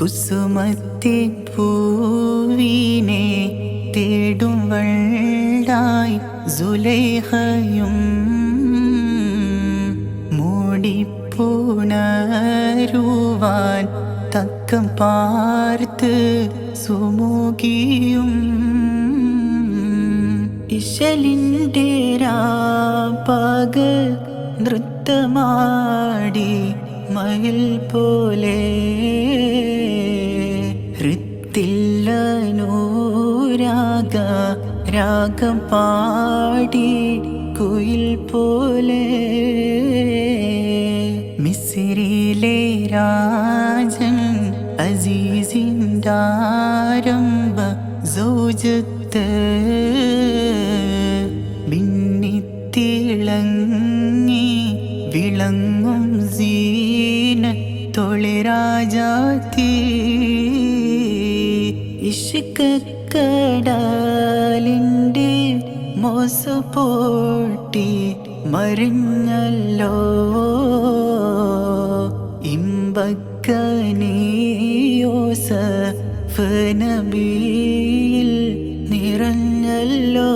കുസുമത്തെ പൂവിനെ തേടും വള്ളായി സുലേഹയും മൂടിപ്പുണരുവാൻ തക്കം പാർത്ത് സുമുഖിയും. ഇശലിന്റെ പകൽ നൃത്തമാടി മയിൽ പോലെ നൂരാഗ രാഗം പാടി കുയിൽ പോലെ. മിസ്രിയിലെ രാജൻ അസീസിന്റെ ആരംഭ സൗജത്ത് മിന്നിത്തിളങ്ങി വിളങ്ങും സീന തൊളിരാജാത്തി ഇഷ്കക്കടലിന്റെ മോസ പോട്ടി മറിഞ്ഞല്ലോ. ഇമ്പക്കനിയോസ നബിയിൽ നിറഞ്ഞല്ലോ.